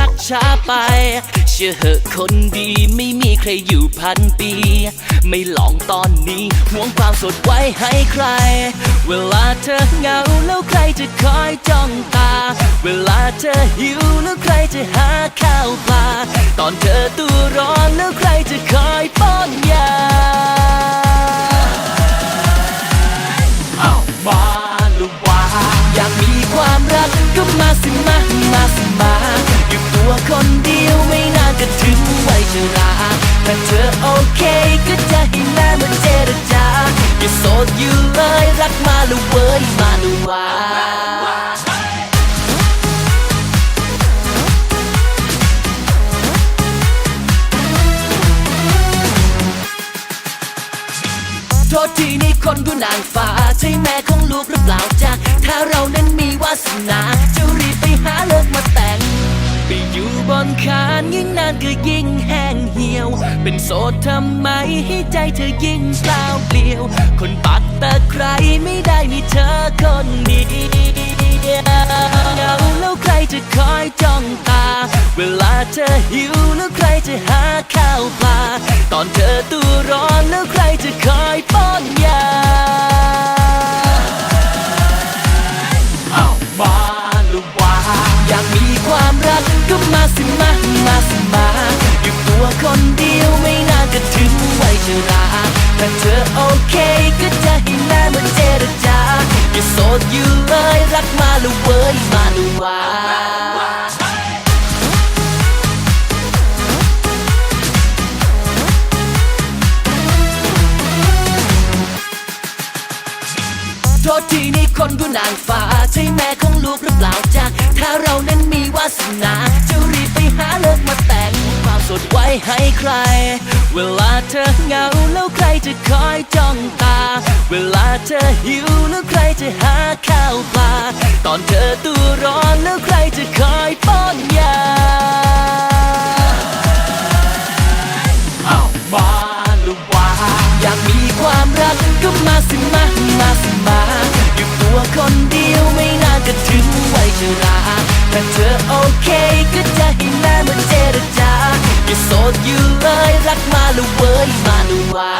ชักช้าไป เชื่อเหอะคนดีไม่มีใครอยู่พันปี ไม่หลองตอนนี้ห่วงความสดไว้ให้ใคร เวลาเธอเหงาแล้วใครจะคอยจ้องตา เวลาเธอหิวแล้วใครจะหาข้าวปลา ตอนเธอตัวร้อนแล้วใครจะคอยป้อนยา ดอยู่เลยรักมาลูกเว้ยมาลูว่าโทษทีนี่คนผู้นางฟ้าใช่แม่ของลูกหรือเปล่าจ๊ะถ้าเรานั้นมีวาสนาจะรีบไปหาเลิกมาแต่ง บนคานยิ่งนานก็ยิ่งแห้งเหี่ยว เป็นโสดทำไมให้ใจเธอยิ่งเปล่าเปลี่ยว คนปักต่ใครไม่ได้มีเธอคนเดียวเหงาแล้วใครจะคอยจ้องตา เวลาเธอหิวแล้วใครจะหาข้าวปลา ตอนเธอตัวร้อนแล้วใครจะคอยป้อนยา งวัยชราถ้าเธอโอเคก็จะให้แม่มาเจรจาอย่าโสดอยู่เลยรักมาลูเว้ยมาลูว่าโทษทีนี่คนผู้นางฟ้า ใช่แม่ของลูกหรือเปล่าจ๊ะถ้าเรานั้นมีวาสนาจะรีบไปหาเลิก ให้ใคร เวลาเธอเหงาแล้วใครจะคอยจ้องตา เวลาเธอหิวแล้วใครจะหาข้าวปลา ตอนเธอตัวร้อนแล้วใครจะคอยป้อนยาเอา มาลูเว้ยมาลูว่า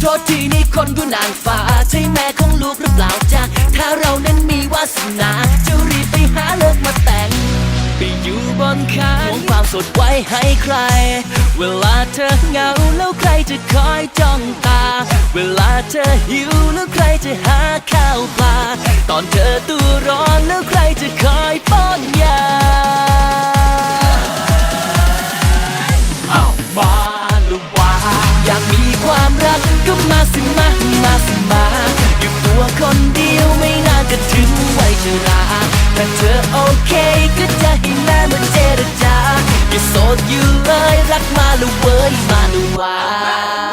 โทษทีนี่คนผู้นางฟ้า ใช่แม่ของลูกหรือเปล่าจ๊ะ ถ้าเรานั้นมีวาสนาจะรีบไปหาเลิกมาแต่ง ไปอยู่บนคานหวงความสดไว้ให้ใคร เวลาเธอเหงาแล้วใครจะคอยจ้องตา เวลาเธอหิวแล้วใครจะหาข้าวปลา ตอนเธอตัวร้อนแล้วใครจะคอยป้อนยาเอามาลูกว่าอยากมีความรักก็มาสิมามาสิมาอยู่ตัวคนเดียวไม่นานก็ถึงวัยชราถ้าเธอโอเคก็จะให้แม่มาเจรจาอย่าโสดอยู่เลยรักมาลูกเว้ยมาลูกว่า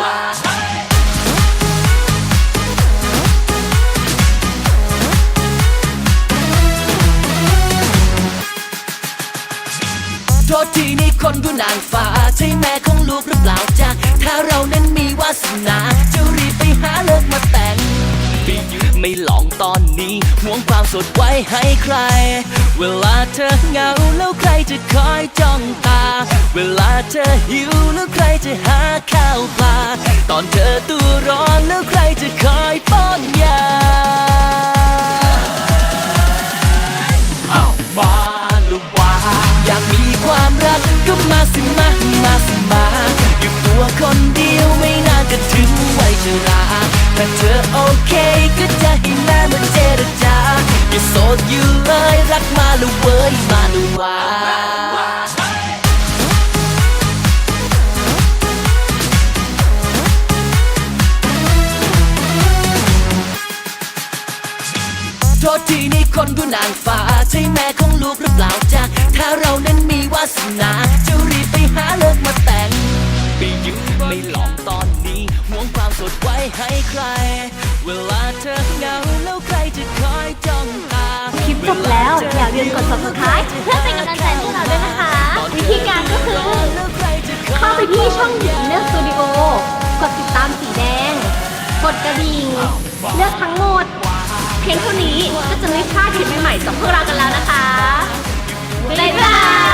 ทีนี่คนผู้นางฟ้า ใช่แม่ของลูกหรือเปล่าจ๊ะ ถ้าเรานั้นมีวาสนา จะรีบไปหาเลิกมาแต่งไปอยู่ไม่ลองตอนนี้ห่วงความสดไว้ให้ใคร เวลาเธอเหงาแล้วใครจะคอยจ้องตา เวลาเธอหิวแล้วใครจะหาข้าวปลา ตอนเธอตัวร้อน ดอยู่เลยรักมาลูกเว้ยมาลูว่าโทษทีนี่คนผู้นางฟ้าใช่แม่ของลูกหรือเปล่าจ๊ะถ้าเรานั้นมีวาสนาจะรีบไปหาเลิกมาแต่งไปยู่ไม่หลอกตอนนี้ห่วงความสดไว้ให้ใคร อย่าลืมกด subscribe เพื่อเป็นกำลังใจให้เราด้วยนะคะ วิธีการก็คือ เข้าไปที่ช่องหญิงเลือกสตูดิโอกดติดตามสีแดง กดกระดิ่ง เลือกทั้งหมด เพียงเท่านี้ก็จะไม่พลาดคลิปใหม่ๆจากพวกเรากันแล้วนะคะบ๊ายบาย